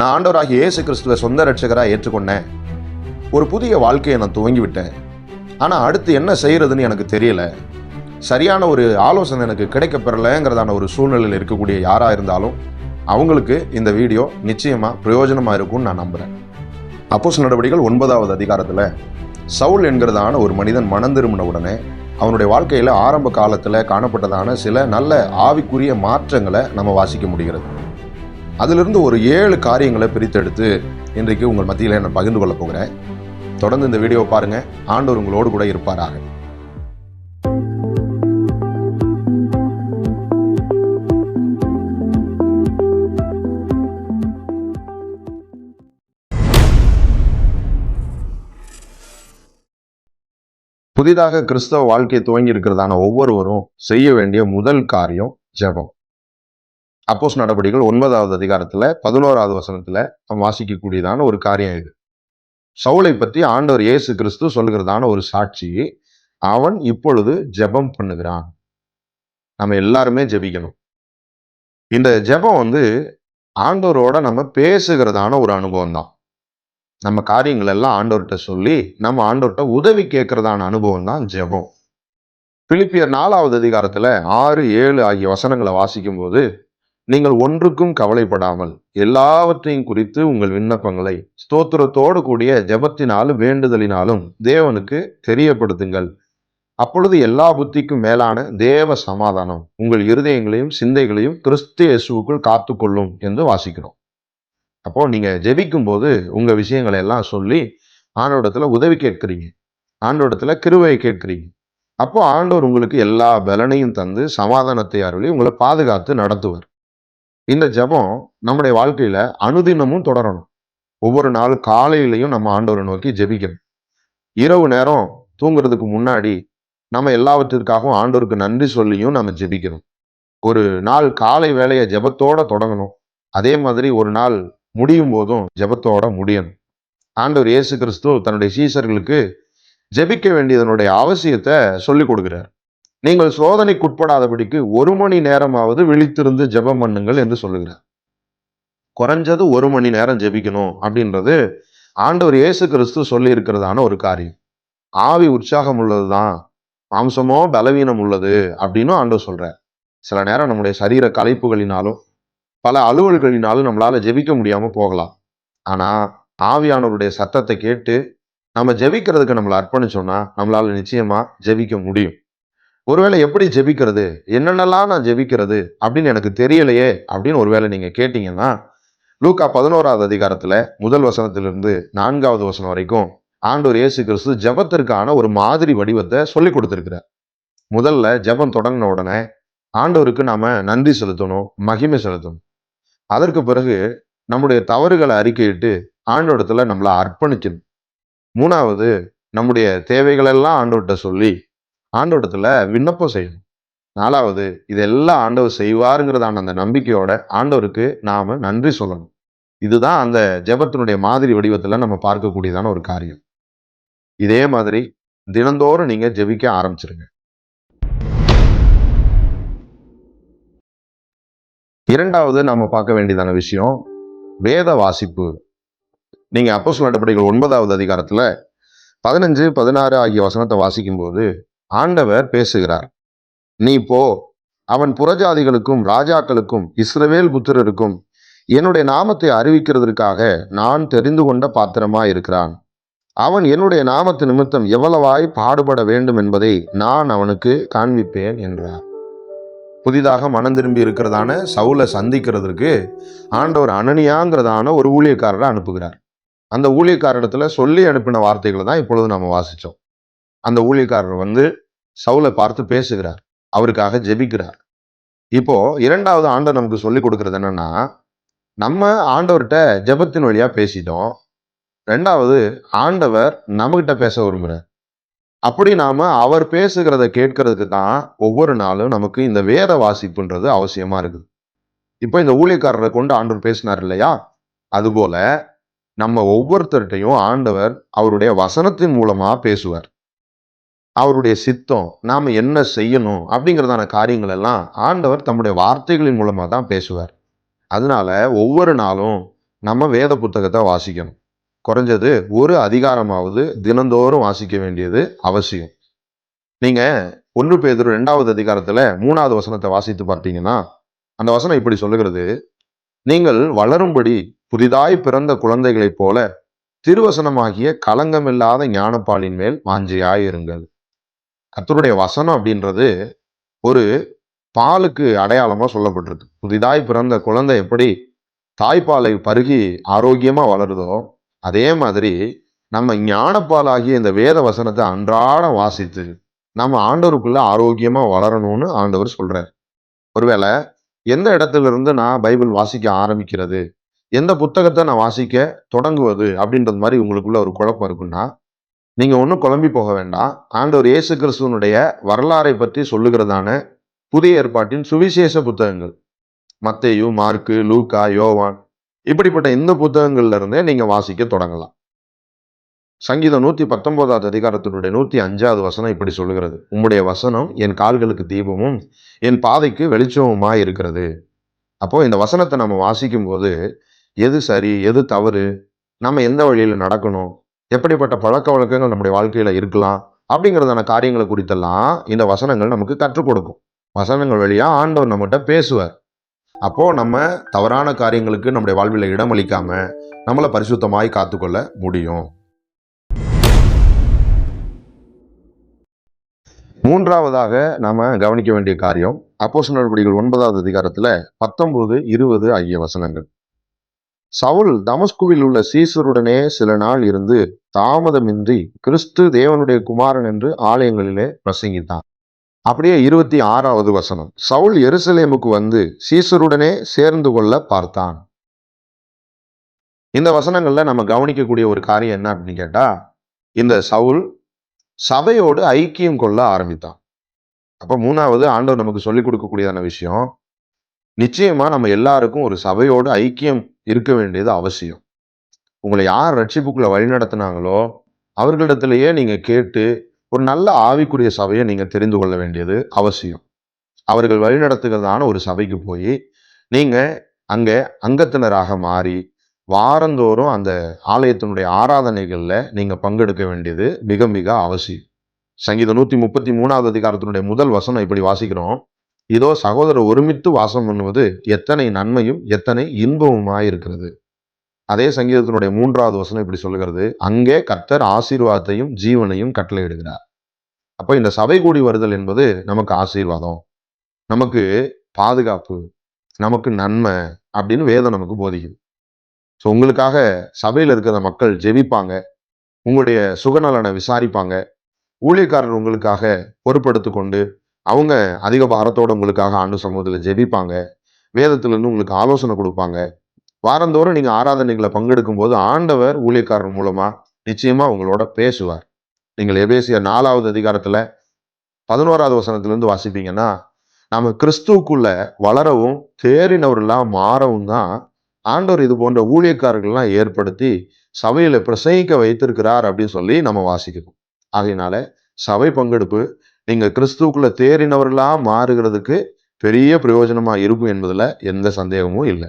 நான் ஆண்டவராகிய இயேசு கிறிஸ்துவை சொந்த ரட்சகராக ஏற்றுக்கொண்டேன். ஒரு புதிய வாழ்க்கையை நான் துவங்கி விட்டேன் ஆனால் அடுத்து என்ன செய்கிறதுன்னு எனக்கு தெரியல. சரியான ஒரு ஆலோசனை எனக்கு கிடைக்க பெறலைங்கிறதான ஒரு சூழ்நிலையில் இருக்கக்கூடிய யாராக இருந்தாலும் அவங்களுக்கு இந்த வீடியோ நிச்சயமாக பிரயோஜனமாக இருக்கும்னு நான் நம்புகிறேன் அப்போஸ் நடவடிக்கைகள் ஒன்பதாவது அதிகாரத்தில் சவுல் என்கிறதான ஒரு மனிதன் மனம் திரும்பின உடனே அவனுடைய வாழ்க்கையில் ஆரம்ப காலத்தில் காணப்பட்டதான சில நல்ல ஆவிக்குரிய மாற்றங்களை நம்ம வாசிக்க முடிகிறது. அதிலிருந்து ஒரு ஏழு காரியங்களை பிரித்தெடுத்து இன்றைக்கு உங்கள் மத்தியில் நான் பகிர்ந்து கொள்ளப் போகிறேன். தொடர்ந்து இந்த வீடியோவை பாருங்கள் ஆண்டவர் உங்களோடு கூட இருப்பாராக. புதிதாக கிறிஸ்தவ வாழ்க்கையை துவங்கி இருக்கிறதான ஒவ்வொருவரும் செய்ய வேண்டிய முதல் காரியம் ஜெபம். அப்போஸ் நடவடிக்கைகள் ஒன்பதாவது அதிகாரத்தில் பதினோராவது வசனத்தில் வாசிக்கக்கூடியதான ஒரு காரியம் இது. சவுளை பற்றி ஆண்டவர் இயேசு கிறிஸ்து சொல்லுகிறதான ஒரு சாட்சி அவன் இப்பொழுது ஜெபம் பண்ணுகிறான். நம்ம எல்லாருமே ஜெபிக்கணும். இந்த ஜெபம் வந்து ஆண்டவரோட நம்ம பேசுகிறதான ஒரு அனுபவம் தான். நம்ம காரியங்கள் எல்லாம் ஆண்டவர்கிட்ட சொல்லி நம்ம ஆண்டவர்கிட்ட உதவி கேட்கறதான அனுபவம் தான் ஜெபம். பிலிப்பியர் நாலாவது அதிகாரத்தில் ஆறு ஏழு ஆகிய வசனங்களை வாசிக்கும் போது நீங்கள் ஒன்றுக்கும் கவலைப்படாமல் எல்லாவற்றையும் குறித்து உங்கள் விண்ணப்பங்களை ஸ்தோத்திரத்தோடு கூடிய ஜெபத்தினாலும் வேண்டுதலினாலும் தேவனுக்கு தெரியப்படுத்துங்கள். அப்பொழுது எல்லா புத்திக்கும் மேலான தேவ சமாதானம் உங்கள் இருதயங்களையும் சிந்தைகளையும் கிறிஸ்து இயேசுவுக்குள் காத்துக்கொள்ளும் என்று வாசிக்கிறோம். அப்போ நீங்க ஜெபிக்கும் போது உங்க விஷயங்களை எல்லாம் சொல்லி ஆண்டோடத்துல உதவி கேட்கிறீங்க. ஆண்டோடத்துல கிருவையை கேட்கிறீங்க. அப்போ ஆண்டவர் உங்களுக்கு எல்லா பலனையும் தந்து சமாதானத்தை அருளி உங்களை பாதுகாத்து நடத்துவார். இந்த ஜெபம் நம்முடைய வாழ்க்கையில அனுதினமும் தொடரணும். ஒவ்வொரு நாள் காலையிலையும் நம்ம ஆண்டவரை நோக்கி ஜெபிக்கணும். இரவு நேரம் தூங்குறதுக்கு முன்னாடி நம்ம எல்லாவற்றிற்காகவும் ஆண்டோருக்கு நன்றி சொல்லியும் நம்ம ஜெபிக்கணும். ஒரு நாள் காலை வேலையை ஜபத்தோட தொடங்கணும். அதே மாதிரி ஒரு நாள் முடியும் போதும் ஜபத்தோட முடியணும். ஆண்டவர் இயேசு கிறிஸ்து தன்னுடைய சீசர்களுக்கு ஜெபிக்க வேண்டியதனுடைய அவசியத்தை சொல்லி கொடுக்கிறார். நீங்கள் சோதனைக்குட்படாதபடிக்கு ஒரு மணி நேரமாவது விழித்திருந்து ஜெபம் பண்ணுங்கள் என்று சொல்லுகிறார். குறைஞ்சது ஒரு மணி நேரம் ஜெபிக்கணும் அப்படின்றது ஆண்டவர் இயேசு கிறிஸ்து சொல்லி இருக்கிறதான ஒரு காரியம். ஆவி உற்சாகம் உள்ளது தான் மாம்சமோ பலவீனம் உள்ளது அப்படின்னு ஆண்டவர் சொல்றார். சில நேரம் நம்முடைய சரீர கலைப்புகளினாலும் பல அலுவல்களினாலும் நம்மளால ஜெபிக்க முடியாம போகலாம். ஆனா ஆவியானவருடைய சத்தத்தை கேட்டு நம்ம ஜெபிக்கிறதுக்கு நம்மளை அர்ப்பணிச்சோம்னா நம்மளால நிச்சயமா ஜெபிக்க முடியும். ஒருவேளை எப்படி ஜெபிக்கிறது? என்னென்னலாம் நான் ஜெபிக்கிறது? அப்படின்னு எனக்கு தெரியலையே அப்படின்னு ஒருவேளை நீங்கள் கேட்டீங்கன்னா லூக்கா பதினோராவது அதிகாரத்தில் முதல் வசனத்திலிருந்து நான்காவது வசனம் வரைக்கும் ஆண்டோர் இயேசு கிறிஸ்து ஜெபத்திற்கான ஒரு மாதிரி வடிவத்தை சொல்லி கொடுத்துருக்கிறார். முதல்ல ஜெபம் தொடங்கின உடனே ஆண்டவருக்கு நாம் நன்றி செலுத்தணும் மகிமை செலுத்தணும். அதற்கு பிறகு நம்முடைய தவறுகளை அறிக்கையிட்டு ஆண்டோடத்தில் நம்மளை அர்ப்பணிக்கணும். மூணாவது நம்முடைய தேவைகளெல்லாம் ஆண்டோட்ட சொல்லி ஆண்டவடத்தில் விண்ணப்பம் செய்யணும். நாலாவது இதெல்லாம் ஆண்டவர் செய்வாருங்கிறதான அந்த நம்பிக்கையோட ஆண்டவருக்கு நாம் நன்றி சொல்லணும். இதுதான் அந்த ஜபத்தினுடைய மாதிரி வடிவத்தில் நம்ம பார்க்கக்கூடியதான ஒரு காரியம். இதே மாதிரி தினந்தோறும் நீங்கள் ஜெபிக்க ஆரம்பிச்சிருங்க. இரண்டாவது நம்ம பார்க்க வேண்டியதான விஷயம் வேத வாசிப்பு. நீங்கள் அப்போ சொல்லப்படிகள் ஒன்பதாவது அதிகாரத்தில் பதினஞ்சு பதினாறு ஆகிய வசனத்தை வாசிக்கும்போது ஆண்டவர் பேசுகிறார். நீ போ. அவன் புறஜாதிகளுக்கும் ராஜாக்களுக்கும் இஸ்ரவேல் புத்திரருக்கும் என்னுடைய நாமத்தை அறிவிக்கிறதற்காக நான் தெரிந்து கொண்ட பாத்திரமா இருக்கிறான். அவன் என்னுடைய நாமத்து நிமித்தம் எவ்வளவாய் பாடுபட வேண்டும் என்பதை நான் அவனுக்கு காண்பிப்பேன் என்றார். புதிதாக மனம் திரும்பி இருக்கிறதான சவுலை சந்திக்கிறதுக்கு ஆண்டவர் அனனியாங்கிறதான ஒரு ஊழியக்காரரை அனுப்புகிறார். அந்த ஊழியக்காரிடத்துல சொல்லி அனுப்பின வார்த்தைகளை தான் இப்பொழுது நம்ம வாசித்தோம் அந்த ஊழியக்காரர் வந்து சவுலை பார்த்து பேசுகிறார். அவருக்காக ஜெபிக்கிறார். இப்போ இரண்டாவது ஆண்டவர் நமக்கு சொல்லி கொடுக்கறது என்னன்னா நம்ம ஆண்டவர்கிட்ட ஜெபத்தின் வழியா பேசிட்டோம். ரெண்டாவது ஆண்டவர் நம்மகிட்ட பேச விரும்புகிறார் அப்படி நாம அவர் பேசுகிறத கேட்கறதுக்கு தான் ஒவ்வொரு நாளும் நமக்கு இந்த வேத வாசிப்புன்றது அவசியமா இருக்குது. இப்போ இந்த ஊழியக்காரரை கொண்டு ஆண்டவர் பேசினார் இல்லையா? அதுபோல நம்ம ஒவ்வொருத்தர்கிட்டையும் ஆண்டவர் அவருடைய வசனத்தின் மூலமா பேசுவார். அவருடைய சித்தம் நாம் என்ன செய்யணும் அப்படிங்கிறதான காரியங்கள் எல்லாம் ஆண்டவர் தம்முடைய வார்த்தைகளின் மூலமாக தான் பேசுவார். அதனால ஒவ்வொரு நாளும் நம்ம வேத புத்தகத்தை வாசிக்கணும். குறைஞ்சது ஒரு அதிகாரமாவது தினந்தோறும் வாசிக்க வேண்டியது அவசியம். நீங்கள் ஒன்று பேதர் ரெண்டாவது அதிகாரத்தில் மூணாவது வசனத்தை வாசித்து பார்த்தீங்கன்னா அந்த வசனம் இப்படி சொல்லுகிறது. நீங்கள் வளரும்படி புதிதாய் பிறந்த குழந்தைகளைப் போல திருவசனமாகிய களங்கமில்லாத ஞானப்பாலின் மேல் வாஞ்சியாயிருங்கள். கத்தருடைய வசனம் அப்படின்றது ஒரு பாலுக்கு அடையாளமாக சொல்லப்பட்டிருக்கு. புதிதாய் பிறந்த குழந்தை எப்படி தாய்ப்பாலை பருகி ஆரோக்கியமாக வளருதோ அதே மாதிரி நம்ம ஞானப்பாலாகிய இந்த வேத வசனத்தை அன்றாடம் வாசித்து நம்ம ஆண்டவருக்குள்ளே ஆரோக்கியமாக வளரணும்னு ஆண்டவர் சொல்கிறார் ஒருவேளை எந்த இடத்துல இருந்து நான் பைபிள் வாசிக்க ஆரம்பிக்கிறது? எந்த புத்தகத்தை நான் வாசிக்க தொடங்குவது அப்படின்றது மாதிரி உங்களுக்குள்ள ஒரு குழப்பம் இருக்குன்னா நீங்கள் ஒன்றும் குழம்பி போக வேண்டாம். ஆண்டவர் இயேசு கிறிஸ்துவனுடைய வரலாறை பற்றி சொல்லுகிறதான புதிய ஏற்பாட்டின் சுவிசேஷ புத்தகங்கள். மத்தேயு மார்க்கு லூக்கா யோவான். இப்படிப்பட்ட இந்த புத்தகங்கள்ல இருந்தே வாசிக்க தொடங்கலாம். சங்கீதம் நூற்றி பத்தொன்பதாவது அதிகாரத்தினுடைய நூற்றி அஞ்சாவது வசனம் இப்படி சொல்லுகிறது. உம்முடைய வசனம் என் கால்களுக்கு தீபமும் என் பாதைக்கு வெளிச்சமுமாய் இருக்கிறது. அப்போ இந்த வசனத்தை நம்ம வாசிக்கும் போது எது சரி எது தவறு நம்ம எந்த வழியில் நடக்கணும் எப்படிப்பட்ட பழக்க வழக்கங்கள் நம்முடைய வாழ்க்கையில் இருக்கலாம் அப்படிங்கிறதான காரியங்களை குறித்தெல்லாம் இந்த வசனங்கள் நமக்கு கற்றுக் கொடுக்கும். வசனங்கள் வழியாக ஆண்டவர் நம்மகிட்ட பேசுவார். அப்போது நம்ம தவறான காரியங்களுக்கு நம்முடைய வாழ்வில் இடமளிக்காமல் நம்மளை பரிசுத்தமாய் காத்துக்கொள்ள முடியும். மூன்றாவதாக நாம் கவனிக்க வேண்டிய காரியம் அப்போஸ் நடவடிக்கைகள் ஒன்பதாவது அதிகாரத்தில் பத்தொன்பது இருபது ஆகிய வசனங்கள். சவுல் தமஸ்குவில் உள்ள சீசருடனே சில நாள் இருந்து தாமதமின்றி கிறிஸ்து தேவனுடைய குமாரன் என்று ஆலயங்களிலே பிரசங்கித்தான். அப்படியே இருபத்தி ஆறாவது வசனம். சவுல் எருசலேமுக்கு வந்து சீசருடனே சேர்ந்து கொள்ள பார்த்தான். இந்த வசனங்கள்ல நம்ம கவனிக்கக்கூடிய ஒரு காரியம் என்ன அப்படின்னு கேட்டா இந்த சவுல் சபையோடு ஐக்கியம் கொள்ள ஆரம்பித்தான். அப்போ மூணாவது ஆண்டவர் நமக்கு சொல்லிக் கொடுக்கக்கூடியதான விஷயம் நிச்சயமாக நம்ம எல்லாருக்கும் ஒரு சபையோடு ஐக்கியம் இருக்க வேண்டியது அவசியம். உங்களை யார் ரட்சிப்புக்குள்ள வழிநடத்தினாங்களோ அவர்களிடத்திலேயே நீங்கள் கேட்டு ஒரு நல்ல ஆவிக்குரிய சபையை நீங்கள் தெரிந்து கொள்ள வேண்டியது அவசியம். அவர்கள் வழிநடத்துகிறதான ஒரு சபைக்கு போய் நீங்கள் அங்கே அங்கத்தினராக மாறி வாரந்தோறும் அந்த ஆலயத்தினுடைய ஆராதனைகளில் நீங்கள் பங்கெடுக்க வேண்டியது மிக மிக அவசியம். சங்கீதம் நூற்றி முப்பத்தி மூணாவது அதிகாரத்தினுடைய முதல் வசனம் இப்படி வாசிக்கிறோம். இதோ சகோதரர் ஒருமித்து வாசம் பண்ணுவது எத்தனை நன்மையும் எத்தனை இன்பமுமாயிருக்கிறது. அதே சங்கீதத்தினுடைய மூன்றாவது வசனம் இப்படி சொல்லுகிறது. அங்கே கர்த்தர் ஆசீர்வாதத்தையும் ஜீவனையும் கட்டளையிடுகிறார். அப்போ இந்த சபை கூடி வருதல் என்பது நமக்கு ஆசீர்வாதம். நமக்கு பாதுகாப்பு நமக்கு நன்மை அப்படின்னு வேதம் நமக்கு போதிக்குது. ஸோ உங்களுக்காக சபையில் இருக்கிற மக்கள் ஜெபிப்பாங்க. உங்களுடைய சுகநலனை விசாரிப்பாங்க. ஊழியக்காரர் உங்களுக்காக பொறுப்படுத்து கொண்டு அவங்க அதிக பாரத்தோட உங்களுக்காக ஆண்டு சமூகத்தில் ஜெபிப்பாங்க. வேதத்துலேருந்து உங்களுக்கு ஆலோசனை கொடுப்பாங்க. வாரந்தோறும் நீங்கள் ஆராதனைகளை பங்கெடுக்கும் போது ஆண்டவர் ஊழியக்காரர் மூலமாக நிச்சயமாக உங்களோட பேசுவார். நீங்கள் எபேசிய நாலாவது அதிகாரத்தில் பதினோராவது வசனத்துலேருந்து வாசிப்பீங்கன்னா நம்ம கிறிஸ்துவுக்குள்ள வளரவும் தேறினவர்களாக மாறவும் தான் ஆண்டவர் இது போன்ற ஊழியக்காரர்கள்லாம் ஏற்படுத்தி சபையில் பிரசங்கிக்க வைத்திருக்கிறார் அப்படின்னு சொல்லி நம்ம வாசிக்கணும். ஆகையினால சபை பங்கெடுப்பு நீங்கள் கிறிஸ்துவுக்குள்ளே தேறினவர்களாக மாறுகிறதுக்கு பெரிய பிரயோஜனமாக இருக்கும் என்பதில் எந்த சந்தேகமும் இல்லை.